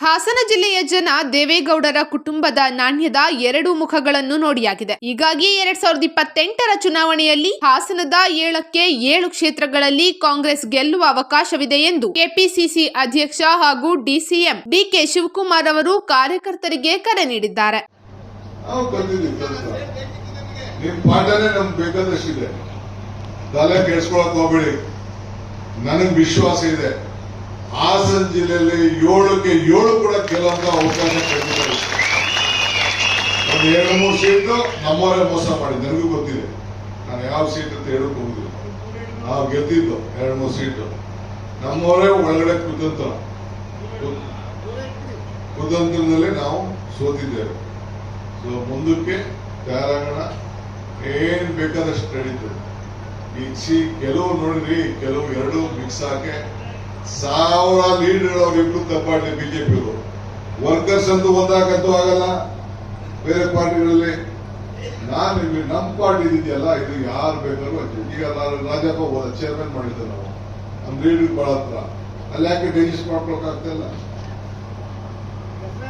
ಹಾಸನ ಜಿಲ್ಲೆಯ ಜನ ದೇವೇಗೌಡರ ಕುಟುಂಬದ ನಾಣ್ಯದ ಎರಡು ಮುಖಗಳನ್ನು ನೋಡಿಯಾಗಿದೆ. ಹೀಗಾಗಿ ಎರಡ್ ಸಾವಿರದ ಇಪ್ಪತ್ತೆಂಟರ ಚುನಾವಣೆಯಲ್ಲಿ ಹಾಸನದ ಏಳಕ್ಕೆ ಏಳು ಕ್ಷೇತ್ರಗಳಲ್ಲಿ ಕಾಂಗ್ರೆಸ್ ಗೆಲ್ಲುವ ಅವಕಾಶವಿದೆ ಎಂದು ಕೆಪಿಸಿಸಿ ಅಧ್ಯಕ್ಷ ಹಾಗೂ ಡಿಸಿಎಂ ಡಿಕೆ ಶಿವಕುಮಾರ್ ಅವರು ಕಾರ್ಯಕರ್ತರಿಗೆ ಕರೆ ನೀಡಿದ್ದಾರೆ. ನನಗೆ ವಿಶ್ವಾಸ ಇದೆ. ಹಾಸನ ಜಿಲ್ಲೆಯಲ್ಲಿ ಏಳಕ್ಕೆ ಏಳು ಕೂಡ ಕೆಲವೊಂದು ಅವಕಾಶ ಕೊಟ್ಟಿದ್ದಾರೆ. ಒಂದು ಎರಡು ಮೂರು ಸೀಟು ನಮ್ಮವರೇ ಮೋಸ ಮಾಡಿ ನನಗೂ ಗೊತ್ತಿದೆ. ನಾನು ಯಾವ ಸೀಟ್ ಅಂತ ಹೇಳಕ್ ಹೋಗುದಿಲ್ಲ. ನಾವು ಗೆದ್ದಿದ್ದು ಎರಡು ಮೂರು ಸೀಟು. ನಮ್ಮವರೇ ಒಳಗಡೆ ಕುದಂತ ಕುತಂತ್ರದಲ್ಲಿ ನಾವು ಸೋತಿದ್ದೇವೆ. ಸೊ ಮುಂದಕ್ಕೆ ತಯಾರಾಗೋಣ ಏನ್ ಬೇಕಾದಷ್ಟು ನಡೀತದೆ. ಈ ಕೆಲವು ನೋಡಿರಿ, ಕೆಲವು ಎರಡು ಮಿಕ್ಸ್ ಹಾಕಿ ಸಾವಿರ leader ತಪ್ಪಾರ್ಟಿ B B J P workers ಅಂತೂ ಒಂದಾಗಂತೂ ಆಗಲ್ಲ. ಬೇರೆ ಪಾರ್ಟಿಗಳಲ್ಲಿ ನಾನು ಇಲ್ಲಿ ನಮ್ಮ ಪಾರ್ಟಿ ಇದೆಯಲ್ಲ, ಇದು ಯಾರು ಬೇಕಾದ್ರೂ ಈಗ ನಾನು ರಾಜಪ್ಪ ಹೋದ ಚೇರ್ಮನ್ ಮಾಡಿದ್ದೆ ನಾವು. ನಮ್ಮ ಲೀಡರ್ ಬಹಳ ಹತ್ರ. ಅಲ್ಲಿ ಯಾಕೆ ಡೈಜೆಸ್ಟ್ ಮಾಡ್ಕೊಳಕ್ಕಾಗ್ತಿಲ್ಲ?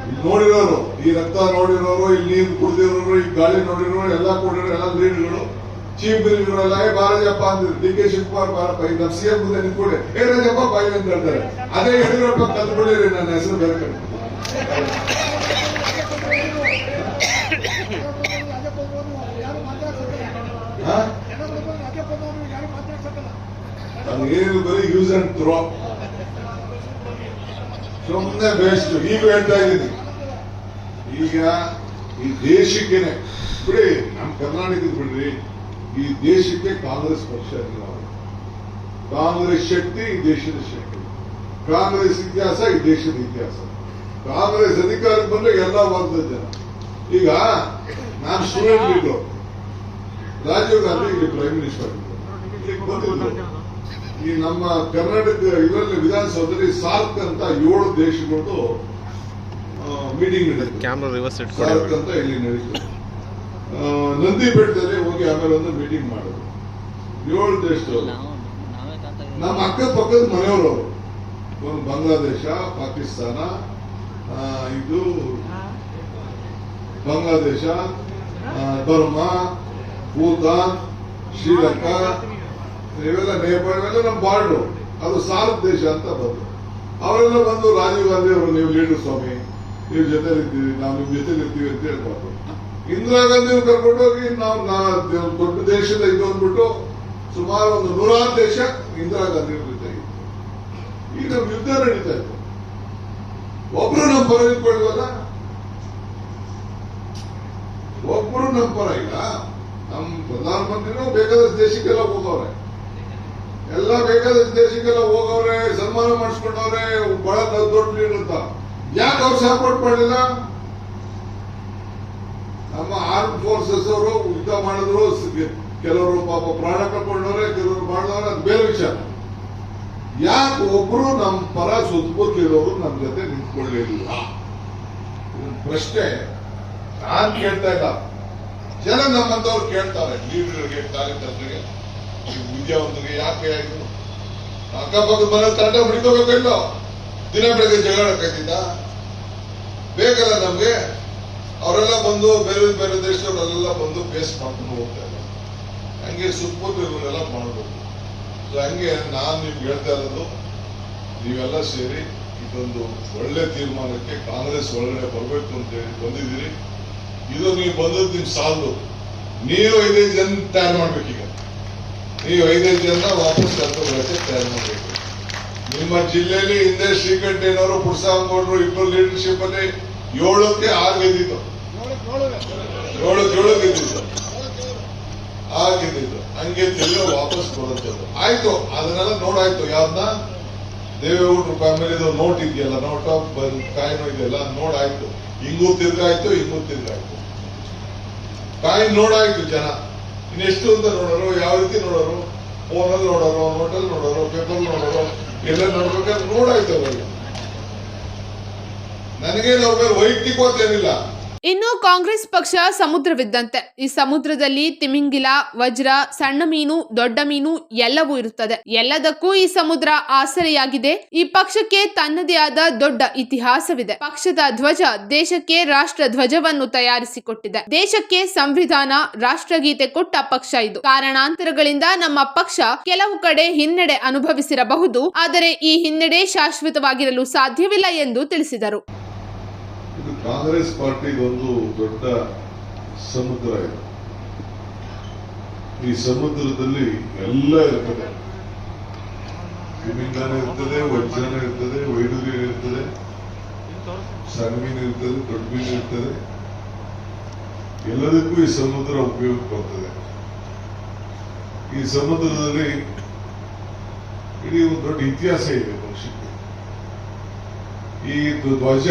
ಇಲ್ಲಿ ನೋಡಿರೋರು, ಈ ರಕ್ತ ನೋಡಿರೋರು, ಇಲ್ಲಿ ಕುಡಿದಿರೋರು, ಈ ಗಾಳಿ ನೋಡಿರೋರು, ಎಲ್ಲ ಕೊಡಿರೋರು ಎಲ್ಲ ಲೀಡರ್ಗಳು ಚೀಫ್ ಮಿನಿಸ್ಟರ್ ಎಲ್ಲ ಏ ಬಾರಜಪ್ಪ ಅಂದ್ರು ಡಿ ಕೆ ಶಿವಕುಮಾರ್ ಬಾರಪ್ಪ ಈಗ ನಮ್ಮ ಸಿಎಂ ಮುಂದೆ ನಿಂತ್ಕೊಂಡೆ. ಏ ರಾಜಪ್ಪ ಬಾಯಿ ಅಂತ ಹೇಳ್ತಾರೆ. ಅದೇ ಯಡಿಯೂರಪ್ಪ ಕಲ್ತ್ಬಿಡಿರಿ ನನ್ನ ಹೆಸರು ಬೇರೆ ಕಡೆ. ಹಾ? ಏನು ಬರೀ ಯೂಸ್ ಅಂಡ್ ಥ್ರೋ ಸುಮ್ಮನೆ ಬೇಸ್ಟ್ ಈಗ ಹೇಳ್ತಾ ಇದ್ದೀನಿ. ಈಗ ಈ ದೇಶಕ್ಕೇನೆ. ಬಿಡಿ ನಮ್ಮ ಕರ್ನಾಟಕದ ಬಿಡ್ರಿ. ಈ ದೇಶಕ್ಕೆ ಕಾಂಗ್ರೆಸ್ ಪಕ್ಷ ಇಲ್ಲ ಕಾಂಗ್ರೆಸ್ ಶಕ್ತಿ ಈ ದೇಶದ ಶಕ್ತಿ. ಕಾಂಗ್ರೆಸ್ ಇತಿಹಾಸ ಈ ದೇಶದ ಇತಿಹಾಸ. ಕಾಂಗ್ರೆಸ್ ಅಧಿಕಾರಕ್ಕೆ ಬಂದ್ರೆ ಎಲ್ಲ ವರ್ಗದ ಜನ. ಈಗ ನಾನು ಸ್ಟೂಡೆಂಟ್ ಇದ್ದು ರಾಜೀವ್ ಗಾಂಧಿ ಇಲ್ಲಿ ಪ್ರೈಮ್ ಮಿನಿಸ್ಟರ್ ಈ ನಮ್ಮ ಕರ್ನಾಟಕ ಇದರಲ್ಲಿ ವಿಧಾನಸೌಧದಲ್ಲಿ ಸಾರ್ಕ್ ಅಂತ ಏಳು ದೇಶಗಳು ಮೀಟಿಂಗ್ ನಡೆಯುತ್ತೆ ಸಾರ್ಕ್ ಅಂತ ಇಲ್ಲಿ ನಡೀತು ಆ, ನಂದಿ ಬೆಟ್ಟದಲ್ಲಿ ಹೋಗಿ ಆಮೇಲೆ ಒಂದು ಮೀಟಿಂಗ್ ಮಾಡೋದು ಏಳು ದೇಶದವರು. ನಮ್ಮ ಅಕ್ಕ ಪಕ್ಕದ ಮನೆಯವರು ಅವರು. ಒಂದು ಬಾಂಗ್ಲಾದೇಶ ಪಾಕಿಸ್ತಾನ ಆ, ಇದು ಬಾಂಗ್ಲಾದೇಶ ಬರ್ಮಾ ಭೂತಾನ್ ಶ್ರೀಲಂಕಾ ಇವೆಲ್ಲ ನೇಪಾಳ ನಮ್ಮ ಬಾರ್ಡು ಅದು ಸಾರ್ಕ್ ದೇಶ ಅಂತ ಬಂದು ಅವರೆಲ್ಲ ಬಂದು ರಾಜೀವ್ ಗಾಂಧಿ ಅವರು ನೀವು ಲೀಡರ್ ಸ್ವಾಮಿ ನೀವು ಜೊತೆಲಿ ಇದ್ದೀವಿ ನಾವು ನಿಮ್ಮ ಜೊತೆಲಿ ಇರ್ತೀವಿ ಅಂತ ಹೇಳ್ಬಾರ್ದು. ಇಂದಿರಾ ಗಾಂಧಿ ಕರ್ಕೊಂಡು ಹೋಗಿ ನಾವು ದೊಡ್ಡ ದೇಶದ ಇದು ಅಂದ್ಬಿಟ್ಟು ಸುಮಾರು ಒಂದು ನೂರಾರು ದೇಶ ಇಂದಿರಾ ಗಾಂಧಿ ಜೊತೆ. ಈಗ ಯುದ್ಧ ನಡೀತಾ ಇತ್ತು ಒಬ್ರು ನಮ್ಮ ಪರ ನಿಂತ್ಕೊಳ್ಳಿವಲ್ಲ? ಒಬ್ರು ನಮ್ಮ ಪರ ಇಲ್ಲ. ನಮ್ಮ ಪ್ರಧಾನಮಂತ್ರಿನೂ ಬೇಕಾದಷ್ಟು ದೇಶಕ್ಕೆಲ್ಲ ಹೋಗವ್ರೆ. ಎಲ್ಲ ಬೇಕಾದಷ್ಟು ದೇಶಕ್ಕೆಲ್ಲ ಹೋಗವ್ರೆ, ಸನ್ಮಾನ ಮಾಡಿಸ್ಕೊಂಡವ್ರೆ, ಬಹಳ ದೊಡ್ಡ ಅಂತ. ಯಾಕೆ ಅವ್ರು ಸಪೋರ್ಟ್ ಮಾಡಲಿಲ್ಲ? ನಮ್ಮ ಆರ್ಮ್ ಫೋರ್ಸಸ್ ಅವರು ಯುದ್ಧ ಮಾಡಿದ್ರು ಕೆಲವರು ಪಾಪ ಪ್ರಾಣ ಕಳ್ಕೊಂಡವ್ರೆ, ಕೆಲವರು ಮಾಡಿದವ್ರೆ, ಅದು ಬೇರೆ ವಿಷಯ. ಯಾಕೆ ಒಬ್ರು ನಮ್ಮ ಪರ ಕೇಳೋರು ನಮ್ಮ ಜೊತೆ ನಿಂತ್ಕೊಳ್ಳಿಲ್ಲ ಪ್ರಶ್ನೆ. ನಾನ್ ಕೇಳ್ತಾ ಇಲ್ಲ. ಜನ ನಮ್ಮಂತವ್ರು ಕೇಳ್ತಾರೆ. ಲೀಡರ್ಗೆ ಕಾರ್ಯಕರ್ತರಿಗೆ ವಿದ್ಯಾವಂತರಿಗೆ ಯಾಕೆ ಆಯ್ತು ಅಕ್ಕಪಕ್ಕದ ಮನೆ ತಂಡ ಹಿಡ್ಕೋಬೇಕಿಲ್ಲ ದಿನ ಬೆಳಗ್ಗೆ ಜಗಳ ಬೇಕಲ್ಲ ನಮ್ಗೆ? ಅವರೆಲ್ಲ ಬಂದು ಬೇರೆ ಬೇರೆ ದೇಶದವರೆಲ್ಲ ಬಂದು ಫೇಸ್ ಮಾಡ್ಕೊಂಡು ಹೋಗ್ತಾ ಇದ್ದಾರೆ ಹಂಗೆ ಸುತ್ತಮುತ್ತ ಇವರೆಲ್ಲ ಮಾಡಬೇಕು ಸೊ ಹಂಗೆ ನಾನು ನಿಮ್ಗೆ ಹೇಳ್ತಾ ಇರೋದು, ನೀವೆಲ್ಲ ಸೇರಿ ಇದೊಂದು ಒಳ್ಳೆ ತೀರ್ಮಾನಕ್ಕೆ ಕಾಂಗ್ರೆಸ್ ಒಳಗಡೆ ಬರಬೇಕು ಅಂತ ಹೇಳಿ ಬಂದಿದ್ದೀರಿ. ಇದು ನೀವು ಬಂದದ್ದು ನಿಮ್ ಸಾಲದು. ನೀವು ಐದೈದು ಜನ ತಯಾರು ಈಗ ನೀವು ಐದೈದು ಜನ ವಾಪಸ್ ಕರ್ಕೊಂಡ್ಬರಕ್ಕೆ ತಯಾರು ಮಾಡಬೇಕು. ನಿಮ್ಮ ಜಿಲ್ಲೆಯಲ್ಲಿ ಹಿಂದೆ ಶ್ರೀಕಂಠೇನವರು ಪುಡ್ಸಾಂಗೌಡರು ಇಬ್ಬರು ಲೀಡರ್ಶಿಪ್ ಅಲ್ಲಿ ಏಳಕ್ಕೆ ಆರು ಗೆದ್ದಿದ್ದು. ಏಳು ಹಂಗೆ ತಿರ್ಗ ವಾಪಸ್ ಬರುತ್ತೆ ಆಯ್ತು, ಅದನ್ನೆಲ್ಲ ನೋಡಾಯ್ತು. ಯಾವ್ದನ್ನ ದೇವೇಗೌಡರು ಫ್ಯಾಮಿಲಿ ನೋಟ್ ಇದೆಯಲ್ಲ ನೋಟ್ ಆಫ್ ಕಾಯಿನ್ ಇದೆಯಲ್ಲ ನೋಡಾಯ್ತು. ಹಿಂಗೂ ತಿರ್ಗಾಯ್ತು ಹಿಂಗೂ ತಿರ್ಗಾಯ್ತು. ಕಾಯಿನ್ ನೋಡಾಯ್ತು ಜನ. ಇನ್ನೆಷ್ಟು ಅಂತ ನೋಡೋರು, ಯಾವ ರೀತಿ ನೋಡೋರು? ಫೋನಲ್ಲಿ ನೋಡೋರು ನೋಟಲ್ಲಿ ನೋಡೋರು ಪೇಪರ್ ನೋಡೋರು, ಎಲ್ಲ ನೋಡ್ಬೇಕಾದ್ರೆ ನೋಡಾಯ್ತು ಅವರಿಗೆ ನನಗೇನು ಅವ್ರ ಮೇಲೆ ವೈಯಕ್ತಿಕವಾದ ಏನಿಲ್ಲ. ಇನ್ನು ಕಾಂಗ್ರೆಸ್ ಪಕ್ಷ ಸಮುದ್ರವಿದ್ದಂತೆ. ಈ ಸಮುದ್ರದಲ್ಲಿ ತಿಮಿಂಗಿಲ, ವಜ್ರ, ಸಣ್ಣ ಮೀನು, ದೊಡ್ಡ ಮೀನು ಎಲ್ಲವೂ ಇರುತ್ತದೆ. ಎಲ್ಲದಕ್ಕೂ ಈ ಸಮುದ್ರ ಆಸರೆಯಾಗಿದೆ. ಈ ಪಕ್ಷಕ್ಕೆ ತನ್ನದೇ ಆದ ದೊಡ್ಡ ಇತಿಹಾಸವಿದೆ. ಪಕ್ಷದ ಧ್ವಜ ದೇಶಕ್ಕೆ ರಾಷ್ಟ್ರ ಧ್ವಜವನ್ನು ತಯಾರಿಸಿಕೊಟ್ಟಿದೆ. ದೇಶಕ್ಕೆ ಸಂವಿಧಾನ, ರಾಷ್ಟ್ರಗೀತೆ ಕೊಟ್ಟ ಪಕ್ಷ ಇದು. ಕಾರಣಾಂತರಗಳಿಂದ ನಮ್ಮ ಪಕ್ಷ ಕೆಲವು ಕಡೆ ಹಿನ್ನಡೆ ಅನುಭವಿಸಿರಬಹುದು, ಆದರೆ ಈ ಹಿನ್ನಡೆ ಶಾಶ್ವತವಾಗಿರಲು ಸಾಧ್ಯವಿಲ್ಲ ಎಂದು ತಿಳಿಸಿದರು. ಕಾಂಗ್ರೆಸ್ ಪಾರ್ಟಿಗೊಂದು ದೊಡ್ಡ ಸಮುದ್ರ ಇದೆ. ಈ ಸಮುದ್ರದಲ್ಲಿ ಎಲ್ಲ ಇರ್ತದೆ. ತಿಮಿಂಗಲ ಇರ್ತದೆ, ವಜ್ರನ ಇರ್ತದೆ ವೈಡೂರ್ಯ ಇರ್ತದೆ ಸಣ್ಣ ಮೀನು ಇರ್ತದೆ ದೊಡ್ಡ ಮೀನು ಇರ್ತದೆ. ಎಲ್ಲದಕ್ಕೂ ಈ ಸಮುದ್ರ ಉಪಯೋಗ ಬರ್ತದೆ ಈ ಸಮುದ್ರದಲ್ಲಿ ಇಡೀ ಒಂದು ದೊಡ್ಡ ಇತಿಹಾಸ ಇದೆ ಪಕ್ಷಕ್ಕೆ ಈ ಧ್ವಜ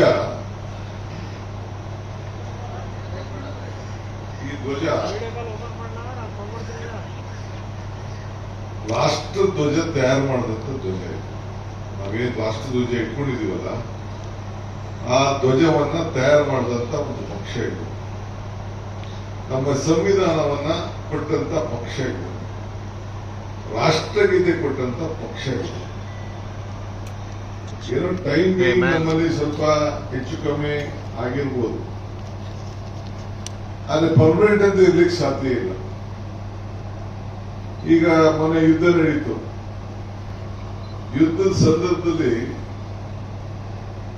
ಈ ಧ್ವಜ. ರಾಷ್ಟ್ರ ಧ್ವಜ ತಯಾರು ಮಾಡಿದಂತ ಧ್ವಜ ಇದು. ನಾವೇನ್ ಲಾಸ್ಟ್ ಧ್ವಜ ಇಟ್ಕೊಂಡಿದೀವಲ್ಲ ಆ ಧ್ವಜವನ್ನ ತಯಾರು ಮಾಡಿದಂತ ಒಂದು ಪಕ್ಷ ಇದು. ನಮ್ಮ ಸಂವಿಧಾನವನ್ನ ಕೊಟ್ಟಂತ ಪಕ್ಷ ಇದು. ರಾಷ್ಟ್ರಗೀತೆ ಕೊಟ್ಟಂತ ಪಕ್ಷ ಇದು. ಏನೋ ಟೈಮ್ ನಮ್ಮಲ್ಲಿ ಸ್ವಲ್ಪ ಹೆಚ್ಚು ಕಮ್ಮಿ ಆಗಿರ್ಬೋದು. ಆದ್ರೆ ಪರ್ಮನೆಂಟ್ ಅಂತ ಇರ್ಲಿಕ್ಕೆ ಸಾಧ್ಯ ಇಲ್ಲ. ಈಗ ಮೊನ್ನೆ ಯುದ್ಧ ನಡೀತು. ಯುದ್ಧದ ಸಂದರ್ಭದಲ್ಲಿ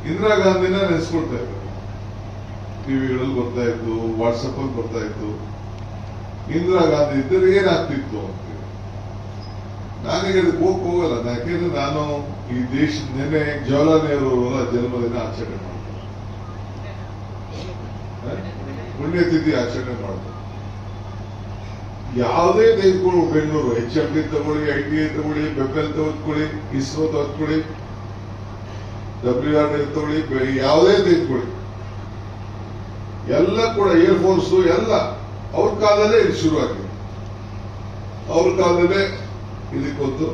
ಇಂದಿರಾ ಗಾಂಧಿನ ನೆನೆಸ್ಕೊಳ್ತಾ ಇದ್ರು. ಟಿವಿಗಳಲ್ಲಿ ಬರ್ತಾ ಇತ್ತು ವಾಟ್ಸಪ್ ಅಲ್ಲಿ ಬರ್ತಾ ಇತ್ತು. ಇಂದಿರಾ ಗಾಂಧಿ ಇದ್ದರೆ ಏನಾಗ್ತಿತ್ತು ಅಂತೇಳಿ ನಾನೀಗ ಅದಕ್ಕೆ ಹೋಗಕ್ ಹೋಗಲ್ಲ. ಯಾಕೆಂದ್ರೆ ನಾನು ಈ ದೇಶದ ನೆನೆ ಜವಾಹರ್ಲಾಲ್ ನೆಹರು ಅವರ ಜನ್ಮದಿನ ಆಚರಣೆ ಮಾಡ್ತೀನಿ. ಪುಣ್ಯತಿಥಿ ಆಚರಣೆ ಮಾಡ್ತಾರೆ. ಯಾವುದೇ ತೆಗೆದುಕೊಳ್ಳಿ ಬೆಂಗಳೂರು ಎಚ್ ಎಂ ಡಿ ತಗೊಳ್ಳಿ ಐ ಟಿ ಐ ತಗೊಳ್ಳಿ ಬೆಬ್ಬೆಲ್ ತಗೊಳ್ಕೊಳ್ಳಿ ಇಸ್ರೋ ತಗೊಳ್ಳಿ ಡಬ್ಲ್ಯೂ ಆರ್ ಡಿ ತಗೊಳ್ಳಿ ಯಾವುದೇ ತೆಗೆದುಕೊಳ್ಳಿ ಎಲ್ಲ ಕೂಡ ಏರ್ ಫೋರ್ಸ್ ಎಲ್ಲ ಅವ್ರ ಕಾಲದಲ್ಲೇ ಇದು ಶುರು ಆಗಿದೆ ಅವ್ರ ಕಾಲದಲ್ಲೇ ಇದಕ್ಕೊಂದು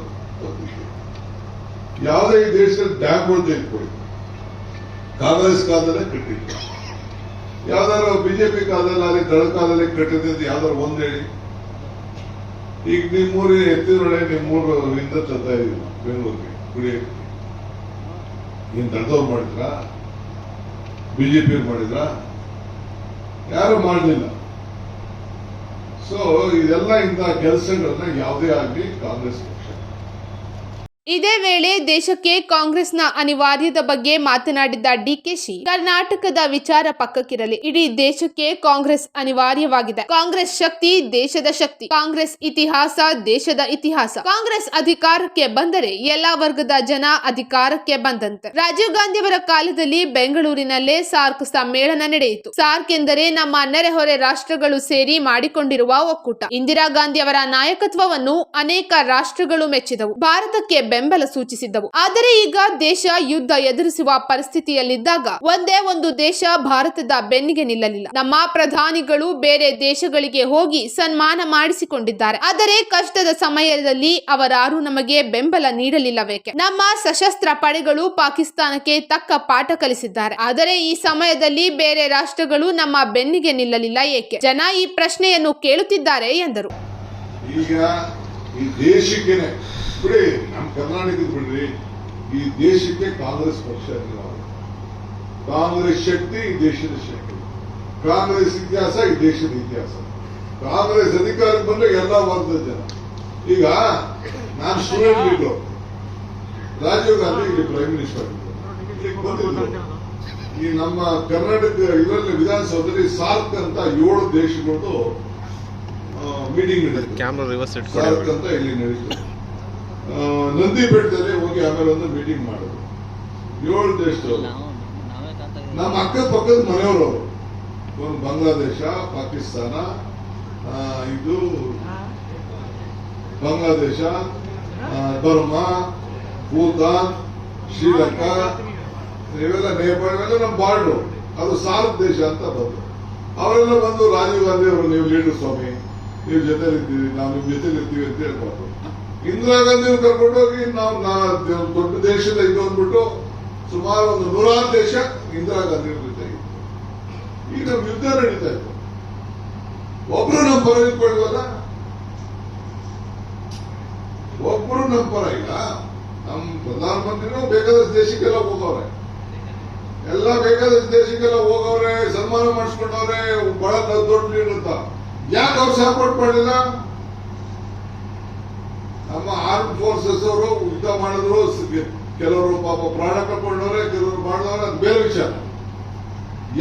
ಯಾವುದೇ ಈ ದೇಶದಲ್ಲಿ ಡ್ಯಾಮ್ಗಳು ತೆಗೆದುಕೊಳ್ಳಿ ಕಾಂಗ್ರೆಸ್ ಕಾಲದಲ್ಲೇ ಕಟ್ಟಿದ್ರು ಯಾವ್ದಾದ್ರು ಬಿಜೆಪಿ ಕಾಲದಲ್ಲಿ ಆಗಲಿ ದಳ ಕಾಲದಲ್ಲಿ ಕಟ್ಟಿದ್ದು ಯಾವ್ದಾರು ಒಂದ್ ಹೇಳಿ. ಈಗ ನಿಮ್ಮೂರಿ ಎತ್ತಿನೊಳೆ ಹಿಂದೆ ತಂದ ಇದೀವಿ ಬೆಂಗಳೂರಿಗೆ, ಕುಡಿಯಕ್ಕೆ. ನೀನ್ ದಳದವ್ರು ಮಾಡಿದ್ರ? ಬಿಜೆಪಿ ಮಾಡಿದ್ರ? ಯಾರು ಮಾಡಲಿಲ್ಲ. ಸೊ ಇದೆಲ್ಲ ಇಂತಹ ಕೆಲಸಗಳನ್ನ ಯಾವುದೇ ಆಗಲಿ ಕಾಂಗ್ರೆಸ್ ಇದೇ ವೇಳೆ ದೇಶಕ್ಕೆ ಕಾಂಗ್ರೆಸ್ನ ಅನಿವಾರ್ಯದ ಬಗ್ಗೆ ಮಾತನಾಡಿದ ಡಿಕೆಶಿ, ಕರ್ನಾಟಕದ ವಿಚಾರ ಪಕ್ಕಕ್ಕಿರಲಿ. ಇಡೀ ದೇಶಕ್ಕೆ ಕಾಂಗ್ರೆಸ್ ಅನಿವಾರ್ಯವಾಗಿದೆ. ಕಾಂಗ್ರೆಸ್ ಶಕ್ತಿ ದೇಶದ ಶಕ್ತಿ. ಕಾಂಗ್ರೆಸ್ ಇತಿಹಾಸ ದೇಶದ ಇತಿಹಾಸ. ಕಾಂಗ್ರೆಸ್ ಅಧಿಕಾರಕ್ಕೆ ಬಂದರೆ ಎಲ್ಲಾ ವರ್ಗದ ಜನ ಅಧಿಕಾರಕ್ಕೆ ಬಂದಂತೆ. ರಾಜೀವ್ ಗಾಂಧಿ ಅವರ ಕಾಲದಲ್ಲಿ ಬೆಂಗಳೂರಿನಲ್ಲೇ ಸಾರ್ಕ್ ಸಮ್ಮೇಳನ ನಡೆಯಿತು. ಸಾರ್ಕ್ ಎಂದರೆ ನಮ್ಮ ನೆರೆಹೊರೆ ರಾಷ್ಟ್ರಗಳು ಸೇರಿ ಮಾಡಿಕೊಂಡಿರುವ ಒಕ್ಕೂಟ. ಇಂದಿರಾ ಗಾಂಧಿ ಅವರ ನಾಯಕತ್ವವನ್ನು ಅನೇಕ ರಾಷ್ಟ್ರಗಳು ಮೆಚ್ಚಿದವು. ಭಾರತಕ್ಕೆ ಬೆಂಬಲ ಸೂಚಿಸಿದ್ದವು. ಆದರೆ ಈಗ ದೇಶ ಯುದ್ಧ ಎದುರಿಸುವ ಪರಿಸ್ಥಿತಿಯಲ್ಲಿದ್ದಾಗ ಒಂದೇ ಒಂದು ದೇಶ ಭಾರತದ ಬೆನ್ನಿಗೆ ನಿಲ್ಲಲಿಲ್ಲ. ನಮ್ಮ ಪ್ರಧಾನಿಗಳು ಬೇರೆ ದೇಶಗಳಿಗೆ ಹೋಗಿ ಸನ್ಮಾನ ಮಾಡಿಸಿಕೊಂಡಿದ್ದಾರೆ. ಆದರೆ ಕಷ್ಟದ ಸಮಯದಲ್ಲಿ ಅವರಾರು ನಮಗೆ ಬೆಂಬಲ ನೀಡಲಿಲ್ಲವೇಕೆ? ನಮ್ಮ ಸಶಸ್ತ್ರ ಪಡೆಗಳು ಪಾಕಿಸ್ತಾನಕ್ಕೆ ತಕ್ಕ ಪಾಠ ಕಲಿಸಿದ್ದಾರೆ. ಆದರೆ ಈ ಸಮಯದಲ್ಲಿ ಬೇರೆ ರಾಷ್ಟ್ರಗಳು ನಮ್ಮ ಬೆನ್ನಿಗೆ ನಿಲ್ಲಲಿಲ್ಲ ಏಕೆ? ಜನ ಈ ಪ್ರಶ್ನೆಯನ್ನು ಕೇಳುತ್ತಿದ್ದಾರೆ ಎಂದರು. ಈಗ ಈ ದೇಶಕ್ಕೇನೆ ಬಿಡಿ ನಮ್ಮ ಕರ್ನಾಟಕದ ಬಿಡ್ರಿ ಈ ದೇಶಕ್ಕೆ ಕಾಂಗ್ರೆಸ್ ಪಕ್ಷ ಇಲ್ಲ ಕಾಂಗ್ರೆಸ್ ಶಕ್ತಿ ಈ ದೇಶದ ಶಕ್ತಿ. ಕಾಂಗ್ರೆಸ್ ಇತಿಹಾಸ ಈ ದೇಶದ ಇತಿಹಾಸ. ಕಾಂಗ್ರೆಸ್ ಅಧಿಕಾರಕ್ಕೆ ಬಂದ್ರೆ ಎಲ್ಲ ವರ್ಗದ ಜನ. ಈಗ ನಾನು ಸ್ಟೂಡೆಂಟ್ ಇದ್ದು ರಾಜೀವ್ ಗಾಂಧಿ ಇಲ್ಲಿ ಪ್ರೈಮ್ ಮಿನಿಸ್ಟರ್ ಈ ನಮ್ಮ ಕರ್ನಾಟಕ ಇದರಲ್ಲಿ ವಿಧಾನಸೌಧದಲ್ಲಿ ಸಾರ್ಕ್ ಅಂತ ಏಳು ದೇಶಗಳದ್ದು ಮೀಟಿಂಗ್ ನಡೆಯುತ್ತೆ ಕ್ಯಾಮ್ರಾ ರಿವರ್ಸ್ ಇಟ್ಕೊಂಡು ಅಂತ ಇಲ್ಲಿ ನಡೀತು ಆ, ನಂದಿ ಬೆಟ್ಟದಲ್ಲಿ ಹೋಗಿ ಆಮೇಲೆ ಒಂದು ಮೀಟಿಂಗ್ ಮಾಡೋದು ಏಳು ದೇಶದವರು. ನಮ್ಮ ಅಕ್ಕ ಪಕ್ಕದ ಮನೆಯವರು ಅವರು. ಒಂದು ಬಾಂಗ್ಲಾದೇಶ ಪಾಕಿಸ್ತಾನ ಇದು ಬಾಂಗ್ಲಾದೇಶ ಬರ್ಮಾ ಭೂತಾನ್ ಶ್ರೀಲಂಕಾ ಇವೆಲ್ಲ ನೇಪಾಳ ನಮ್ಮ ಬಾರ್ಡ್ರು. ಅದು ಸಾರ್ಕ್ ದೇಶ ಅಂತ ಬಂದು ಅವರೆಲ್ಲ ಬಂದು ರಾಜೀವ್ ಗಾಂಧಿ ಅವರು ನೀವು ಲೀಡರ್ ಸ್ವಾಮಿ ನೀವು ಜೊತೆಲಿದ್ದೀರಿ ನಾವು ನಿಮ್ಮ ಜೊತೆಲಿರ್ತೀವಿ ಅಂತ ಹೇಳ್ಬಾರ್ದು. ಇಂದಿರಾ ಗಾಂಧಿ ಅವ್ರು ಕರ್ಕೊಂಡು ಹೋಗಿ, ನಾವು ದೊಡ್ಡ ದೇಶದ ಇದು ಅಂದ್ಬಿಟ್ಟು ಸುಮಾರು ಒಂದು ನೂರಾರು ದೇಶ ಇಂದಿರಾ ಗಾಂಧಿ ಜೊತೆ ಈಗ ಯುದ್ಧ ನಡೀತಾ ಇತ್ತು ಒಬ್ರು ನಮ್ಮ ಪರ ನಿಂತ್ಕೊಳ್ವಲ್ಲ ಒಬ್ರು ನಮ್ಮ ಪರ ಇಲ್ಲ. ನಮ್ಮ ಪ್ರಧಾನಮಂತ್ರಿನೂ ಬೇಕಾದಷ್ಟು ದೇಶಕ್ಕೆಲ್ಲ ಹೋಗವ್ರೆ. ಎಲ್ಲ ಬೇಕಾದಷ್ಟು ದೇಶಕ್ಕೆಲ್ಲ ಹೋಗವ್ರೆ, ಸನ್ಮಾನ ಮಾಡಿಸ್ಕೊಂಡವ್ರೆ ಬಹಳ ದೊಡ್ಡ ಅಂತ. ಯಾಕೆ ಅವ್ರು ಸಪೋರ್ಟ್ ಮಾಡಲಿಲ್ಲ? ನಮ್ಮ ಆರ್ಮ್ ಫೋರ್ಸಸ್ ಅವರು ಯುದ್ಧ ಮಾಡಿದ್ರು ಕೆಲವರು ಪಾಪ ಪ್ರಾಣ ಕಳ್ಕೊಂಡವ್ರೆ, ಕೆಲವರು ಮಾಡಿದವ್ರೆ ಅದು ಬೇರೆ ವಿಚಾರ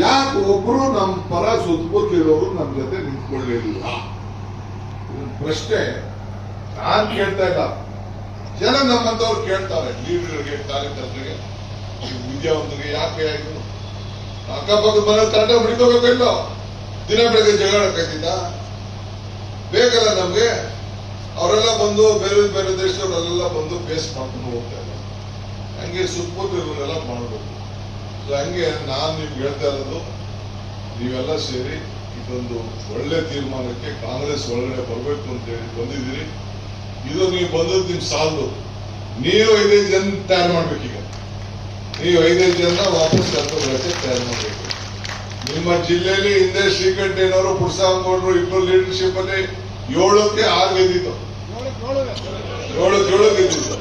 ಯಾಕೆ ಒಬ್ರು ನಮ್ಮ ಪರ ಸುತ್ತಮುತ್ತ ಇರೋರು ನಮ್ಮ ಜೊತೆ ನಿಂತ್ಕೊಳ್ಳಿಲ್ಲ ಪ್ರಶ್ನೆ. ನಾನ್ ಕೇಳ್ತಾ ಇಲ್ಲ. ಜನ ನಮ್ಮಂತವ್ರು ಕೇಳ್ತಾರೆ. ಲೀಡರ್ಗೆ ಕಾರ್ಯಕರ್ತರಿಗೆ ವಿದ್ಯಾವಂತರಿಗೆ ಯಾಕೆ ಆಯ್ತು ಅಕ್ಕಪಕ್ಕದ ಮನೆ ತಂಡ ಹುಡುಕೋಬೇಕಿಲ್ಲ ದಿನ ಬೆಳಗ್ಗೆ ಜಗಳ ಬೇಕಲ್ಲ ನಮ್ಗೆ? ಅವರೆಲ್ಲ ಬಂದು ಬೇರೆ ಬೇರೆ ದೇಶದವರೆಲ್ಲ ಬಂದು ಫೇಸ್ ಮಾಡ್ಕೊಂಡು ಹೋಗ್ತಾ ಇದ್ದಾರೆ ಹಂಗೆ ಸುತ್ತಮುತ್ತ ಇವರೆಲ್ಲ ಮಾಡಬೇಕು. ಸೊ ಹಂಗೆ ನಾನು ನಿಮ್ಗೆ ಹೇಳ್ತಾ ಇರೋದು, ನೀವೆಲ್ಲ ಸೇರಿ ಇದೊಂದು ಒಳ್ಳೆ ತೀರ್ಮಾನಕ್ಕೆ ಕಾಂಗ್ರೆಸ್ ಒಳಗಡೆ ಬರಬೇಕು ಅಂತ ಹೇಳಿ ಬಂದಿದ್ದೀರಿ. ಇದು ನೀವು ಬಂದದ್ದು ನಿಮ್ ಸಾಲದು. ನೀವು ಐದೈದು ಜನ ತಯಾರು ಈಗ ನೀವು ಐದೈದು ಜನ ವಾಪಸ್ ಕರ್ಕೊಂಡು ತಯಾರು ಮಾಡಬೇಕು. ನಿಮ್ಮ ಜಿಲ್ಲೆಯಲ್ಲಿ ಹಿಂದೆ ಶ್ರೀಕಂಠೇನವರು ಪುಡ್ಸಾಂಗೌಡರು ಇಬ್ಬರು ಲೀಡರ್ಶಿಪ್ ಅಲ್ಲಿ ಏಳಕ್ಕೆ ಆರು ಗೆದ್ದಿತ್ತು ಏಳಕ್ಕೆ ಏಳು ಗೆದ್ದಿತ್ತು.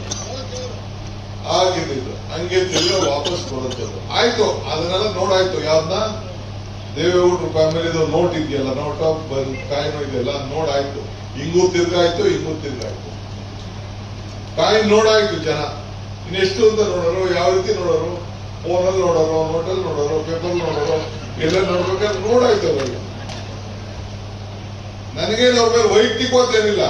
ಆರು ಗೆದ್ದಿತ್ತು. ಹಂಗೆ ತಿರ್ಗಿ ವಾಪಸ್ ಬರುತ್ತದು ಆಯ್ತು, ಅದನ್ನೆಲ್ಲ ನೋಡಾಯ್ತು. ಯಾವ್ದನ್ನ ದೇವೇಗೌಡರು ಫ್ಯಾಮಿಲಿದು ನೋಟ್ ಇದೆಯಲ್ಲ ನೋಟ್ ಆಫ್ ಕಾಯಿನ್ ಇದೆಯಲ್ಲ ನೋಡಾಯ್ತು. ಹಿಂಗೂ ತಿರ್ಗಾಯ್ತು ಹಿಂಗೂ ತಿರ್ಗಾಯ್ತು. ಕಾಯಿನ್ ನೋಡಾಯ್ತು ಜನ. ಇನ್ನೆಷ್ಟು ಅಂತ ನೋಡೋರು? ಯಾವ ರೀತಿ ನೋಡೋರು? ಫೋನಲ್ಲಿ ನೋಡೋರು ನೋಟಲ್ಲಿ ನೋಡೋರು ಪೇಪರ್ ನೋಡೋರು? ಎಲ್ಲ ನೋಡ್ಬೇಕಾದ್ರೆ ನೋಡಾಯ್ತು ಅವರಿಗೆ ವೈಯಕ್ತಿಕವಾದೇನಿಲ್ಲ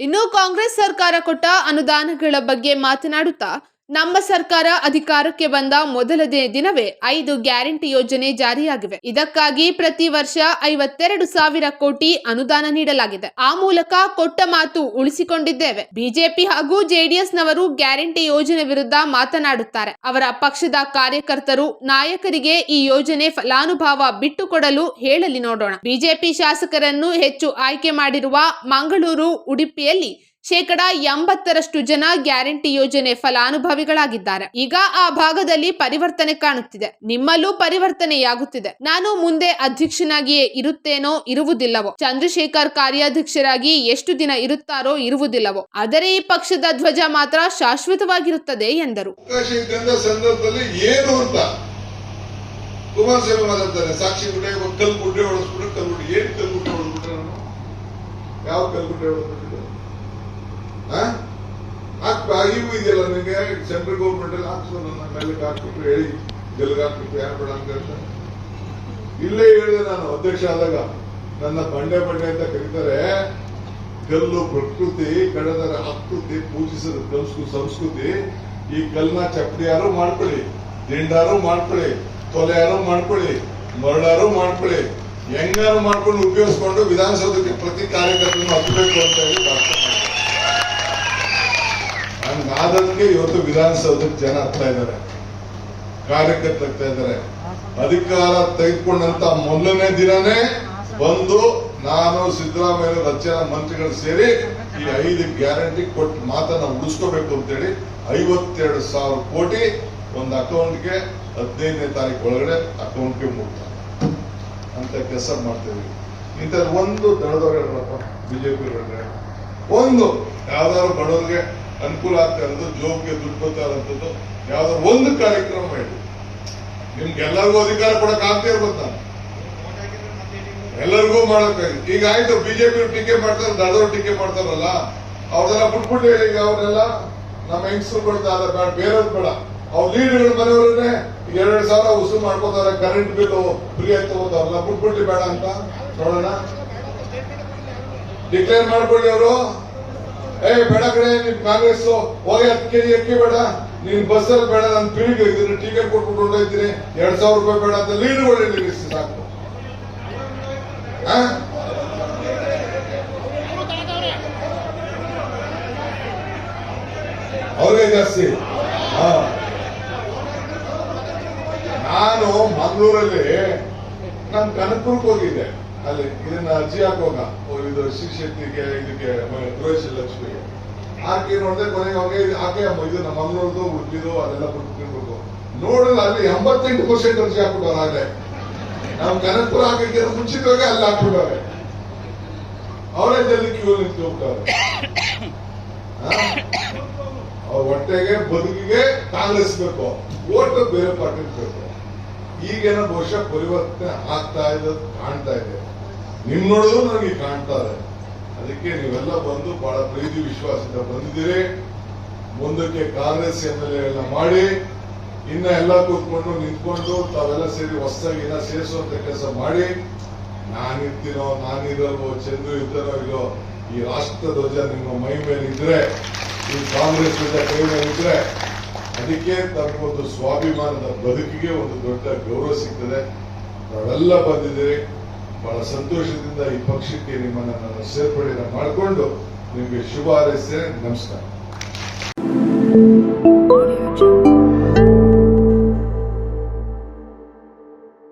ಇನ್ನು ಕಾಂಗ್ರೆಸ್ ಸರ್ಕಾರ ಕೊಟ್ಟ ಅನುದಾನಗಳ ಬಗ್ಗೆ ಮಾತನಾಡುತ್ತಾ ನಮ್ಮ ಸರ್ಕಾರ ಅಧಿಕಾರಕ್ಕೆ ಬಂದ ಮೊದಲನೇ ದಿನವೇ ಐದು ಗ್ಯಾರಂಟಿ ಯೋಜನೆ ಜಾರಿಯಾಗಿವೆ. ಇದಕ್ಕಾಗಿ ಪ್ರತಿ ವರ್ಷ ಐವತ್ತೆರಡು ಸಾವಿರ ಕೋಟಿ ಅನುದಾನ ನೀಡಲಾಗಿದೆ. ಆ ಮೂಲಕ ಕೊಟ್ಟ ಮಾತು ಉಳಿಸಿಕೊಂಡಿದ್ದೇವೆ. ಬಿಜೆಪಿ ಹಾಗೂ ಜೆಡಿಎಸ್ ನವರು ಗ್ಯಾರಂಟಿ ಯೋಜನೆ ವಿರುದ್ಧ ಮಾತನಾಡುತ್ತಾರೆ. ಅವರ ಪಕ್ಷದ ಕಾರ್ಯಕರ್ತರು ನಾಯಕರಿಗೆ ಈ ಯೋಜನೆ ಫಲಾನುಭವ ಬಿಟ್ಟುಕೊಡಲು ಹೇಳಲಿ ನೋಡೋಣ. ಬಿಜೆಪಿ ಶಾಸಕರನ್ನು ಹೆಚ್ಚು ಆಯ್ಕೆ ಮಾಡಿರುವ ಮಂಗಳೂರು, ಉಡುಪಿಯಲ್ಲಿ ಶೇಕಡ ಎಂಬತ್ತರಷ್ಟು ಜನ ಗ್ಯಾರಂಟಿ ಯೋಜನೆ ಫಲಾನುಭವಿಗಳಾಗಿದ್ದಾರೆ. ಈಗ ಆ ಭಾಗದಲ್ಲಿ ಪರಿವರ್ತನೆ ಕಾಣುತ್ತಿದೆ. ನಿಮ್ಮಲ್ಲೂ ಪರಿವರ್ತನೆಯಾಗುತ್ತಿದೆ. ನಾನು ಮುಂದೆ ಅಧ್ಯಕ್ಷನಾಗಿಯೇ ಇರುತ್ತೇನೋ ಇರುವುದಿಲ್ಲವೋ? ಚಂದ್ರಶೇಖರ್ ಕಾರ್ಯಾಧ್ಯಕ್ಷರಾಗಿ ಎಷ್ಟು ದಿನ ಇರುತ್ತಾರೋ ಇರುವುದಿಲ್ಲವೋ? ಆದರೆ ಈ ಪಕ್ಷದ ಧ್ವಜ ಮಾತ್ರ ಶಾಶ್ವತವಾಗಿರುತ್ತದೆ ಎಂದರು. ಸಾಕ್ಷಿ ಯಾವ ಗುಡ್ಡೆ ಹೊಡೆದ್ಬಿಟ್ಟಿದ್ದೆ ಇದೆಯಲ್ಲ ನನಗೆ? ಸೆಂಟ್ರಲ್ ಗೌರ್ಮೆಂಟ್ ಅಲ್ಲಿ ಹಾಕ್ಸೋ ನನ್ನ ಮೇಲಕ್ಕೆ ಹಾಕ್ಬಿಟ್ಟು ಹೇಳಿ ಗೆಲ್ಗೆ ಹಾಕ್ಬಿಟ್ಟು ಯಾರು ಬೇಡ ಅಂತ ಇಲ್ಲೇ ಹೇಳಿದೆ ನಾನು, ಅಧ್ಯಕ್ಷ ಆದಾಗ. ನನ್ನ ಬಂಡೆ ಬಂಡೆ ಅಂತ ಕರೀತಾರೆ. ಕಲ್ಲು ಪ್ರಕೃತಿ ಕಡದರ ಆಕೃತಿ, ಪೂಜಿಸಿದ ಸಂಸ್ಕೃತಿ. ಈ ಕಲ್ನ ಚಪ್ಪಡಿಯಾರು ಮಾಡ್ಕೊಳ್ಳಿ? ದಿಂಡಾರು ಮಾಡ್ಕೊಳ್ಳಿ ತೊಲೆಯಾರು ಮಾಡ್ಕೊಳ್ಳಿ, ಮರಳಾರು ಮಾಡ್ಕೊಳ್ಳಿ. ಹೆಂಗಾರು ಮಾಡ್ಕೊಂಡು ಉಪಯೋಗಿಸ್ಕೊಂಡು ವಿಧಾನಸೌಧಕ್ಕೆ ಪ್ರತಿ ಕಾರ್ಯಕರ್ತರನ್ನು ಹತ್ತಬೇಕು ಅಂತ ಹೇಳಿ ಹಂಗಾದಕ್ಕೆ ಇವತ್ತು ವಿಧಾನಸೌಧಕ್ಕೆ ಜನ ಹತ್ತಾ ಇದ್ದಾರೆ. ಆಗ್ತಾ ಇದ್ದಾರೆ. ಅಧಿಕಾರ ತೆಗೆದುಕೊಂಡಂತ ಮೊದಲನೇ ದಿನನೇ ಬಂದು ನಾನು ಸಿದ್ದರಾಮಯ್ಯ ರಚನಾ ಮಂತ್ರಿಗಳು ಸೇರಿ ಈ ಐದು ಗ್ಯಾರಂಟಿ ಕೊಟ್ಟು ಮಾತನ್ನ ಉಳಿಸ್ಕೋಬೇಕು ಅಂತೇಳಿ ಐವತ್ತೆರಡು ಸಾವಿರ ಕೋಟಿ ಒಂದು ಅಕೌಂಟ್ಗೆ ಹದಿನೈದನೇ ತಾರೀಕು ಒಳಗಡೆ ಅಕೌಂಟ್ಗೆ ಮುಟ್ತಾರೆ ಅಂತ ಕೆಲಸ ಮಾಡ್ತೇವೆ. ಇಂಥ ಒಂದು ದಳದವ್ರಪ್ಪ ಬಿಜೆಪಿ ಒಂದು ಯಾವ್ದಾದ್ರು ಬಡವರಿಗೆ ಅನುಕೂಲ ಆಗ್ತಾ ಇರೋದು ಜೋಬ್ಗೆ ದುಡ್ಡು ಬರ್ತಾ ಒಂದು ಕಾರ್ಯಕ್ರಮ ಮಾಡಿ ನಿಮ್ಗೆಲ್ಲರಿಗೂ ಅಧಿಕಾರ ಕೊಡಕ್ ಆಗ್ತಾ ಇರ್ಬೋದು ಎಲ್ಲರಿಗೂ ಮಾಡಕ್ಕಾಗಿ ಈಗ ಆಯ್ತು ಬಿಜೆಪಿ ಟೀಕೆ ಮಾಡ್ತಾರೆ ದಡದವ್ರು ಟೀಕೆ ಮಾಡ್ತಾರಲ್ಲ, ಅವ್ರದೆಲ್ಲ ಬಿಟ್ಬಿಟ್ಟು ಈಗ ಅವ್ರನ್ನೆಲ್ಲ ನಮ್ಮ ಹೆಂಗಸರು ಬೇಡ ಬೇಡ, ಬೇರೆಯವ್ರು ಬೇಡ. ಅವ್ರ ಲೀಡರ್ಗಳ ಮನೆಯವರನ್ನೇ ಎರಡ್ ಸಾವಿರ ಉಸಿರು ಮಾಡ್ಕೋತಾರೆ ಕರೆಂಟ್ ಬಿಲ್ ಫ್ರೀ ಆಯ್ತು ಅವ್ರೆಲ್ಲ ಬಿಟ್ಬಿಡ್ಲಿ ಬೇಡ ಅಂತ ನೋಡೋಣ. ಡಿಕ್ಲೇರ್ ಮಾಡ್ಕೊಳ್ಳಿ ಅವರು. ಏ, ಬೇಡ ಕಡೆ ನಿಮ್ ಕಾಂಗ್ರೆಸ್ ಹೋಗಿ ಹತ್ತು ಕೆಜಿ ಅಕ್ಕಿ ಬೇಡ. ನೀನ್ ಬಸ್ಸಲ್ಲಿ ಬೇಡ, ನಾನು ಪಿಳಿಗೆ ಇದನ್ನ ಟಿಕೆಟ್ ಕೊಟ್ಬಿಟ್ಟು ಹೊರಟೋಯ್ತೀನಿ ಎರಡ್ ಸಾವಿರ ರೂಪಾಯಿ ಬೇಡ ಅಂತ ಲೀಡ್ಗಳು ನಿಲ್ಲಿಸಿ ಸಾಕು. ಅವರೇ ಜಾಸ್ತಿ. ಹಾ ನಾನು ಮಂಗಳೂರಲ್ಲಿ ನಾನು ಕನಕಪುರಕ್ಕೆ ಹೋಗಿದ್ದೆ. ಅಲ್ಲಿ ಇದನ್ನ ಅರ್ಜಿ ಹಾಕುವಾಗ ಓ, ಇದು ಶಿಕ್ಷಕಿಗೆ ಇದಕ್ಕೆ ಗೃಹ ಲಕ್ಷ್ಮಿಗೆ. ಹಾಕಿ ನೋಡಿದ್ರೆ ಕೊನೆಗೆ ಇದು ಹಾಕಿ ಇದು ನಮ್ಮ ಮಂಗಳೂರದು ಉಡುಪಿದು ಅದೆಲ್ಲ ಬಿಟ್ಬಿಡ್ಬೇಕು ನೋಡಲ್ಲ ಅಲ್ಲಿ ಎಂಬತ್ತೆಂಟು ಪರ್ಸೆಂಟ್ ಅರ್ಜಿ ಹಾಕ್ಬಿಟ್ಟವ್ರು ಆಗಲೇ. ನಾವು ಕನಕಪುರ ಹಾಕಕ್ಕೆ ಮುಂಚಿತವಾಗಿ ಅಲ್ಲಿ ಹಾಕ್ಬಿಟ್ಟವ್ರೆ. ಅವರೇ ಜಲ್ಲಿ ಕ್ಯೂ ನಿಂತು ಹೋಗ್ತಾರೆ ಅವ್ರ ಹೊಟ್ಟೆಗೆ ಬದುಕಿಗೆ ಕಾಂಗ್ರೆಸ್ ಬೇಕು ಓಟ್ ಬೇರೆ ಪಾರ್ಟಿ ಬೇಕು. ಈಗೇನೋ ಬಹುಶಃ ಪರಿವರ್ತನೆ ಆಗ್ತಾ ಇರೋದು ಕಾಣ್ತಾ ಇದೆ. ನಿಮ್ ನೋಡಿದ್ರು ನನಗೆ ಕಾಣ್ತಾ ಇದೆ ಅದಕ್ಕೆ ನೀವೆಲ್ಲ ಬಂದು ಬಹಳ ಪ್ರೀತಿ ವಿಶ್ವಾಸದಿಂದ ಬಂದಿದ್ದೀರಿ. ಮುಂದಕ್ಕೆ ಕಾಂಗ್ರೆಸ್ ಎಂ ಎಲ್ ಎ ಮಾಡಿ, ಇನ್ನ ಎಲ್ಲ ಕೂತ್ಕೊಂಡು ನಿಂತ್ಕೊಂಡು ತಾವೆಲ್ಲ ಸೇರಿ ಹೊಸದಾಗಿ ಇನ್ನ ಸೇರಿಸುವಂತ ಕೆಲಸ ಮಾಡಿ. ನಾನಿರ್ತೀನೋ, ನಾನಿರಲ್ವೋ ಚಂದ್ರು ಇರ್ತಾನೋ ಇಲ್ಲೋ, ಈ ರಾಷ್ಟ್ರ ಧ್ವಜ ನಿಮ್ಮ ಮೈ ಮೇಲೆ ಇದ್ರೆ ಈ ಕಾಂಗ್ರೆಸ್ ಧ್ವಜ ಕೈ ಮೇಲೆ ಇದ್ರೆ ಅದಕ್ಕೆ ತಮಗೊಂದು ಸ್ವಾಭಿಮಾನದ ಬದುಕಿಗೆ ಒಂದು ದೊಡ್ಡ ಗೌರವ ಸಿಗ್ತದೆ. ನಾವೆಲ್ಲ ಬಂದಿದ್ದೀರಿ. ಬಹಳ ಸಂತೋಷದಿಂದ ಈ ಪಕ್ಷಕ್ಕೆ ನಿಮ್ಮನ್ನು ನಾನು ಸೇರ್ಪಡೆಯನ್ನು ಮಾಡಿಕೊಂಡು ನಿಮಗೆ ಶುಭ ಹಾರೈಸ್ತೇನೆ. ನಮಸ್ಕಾರ.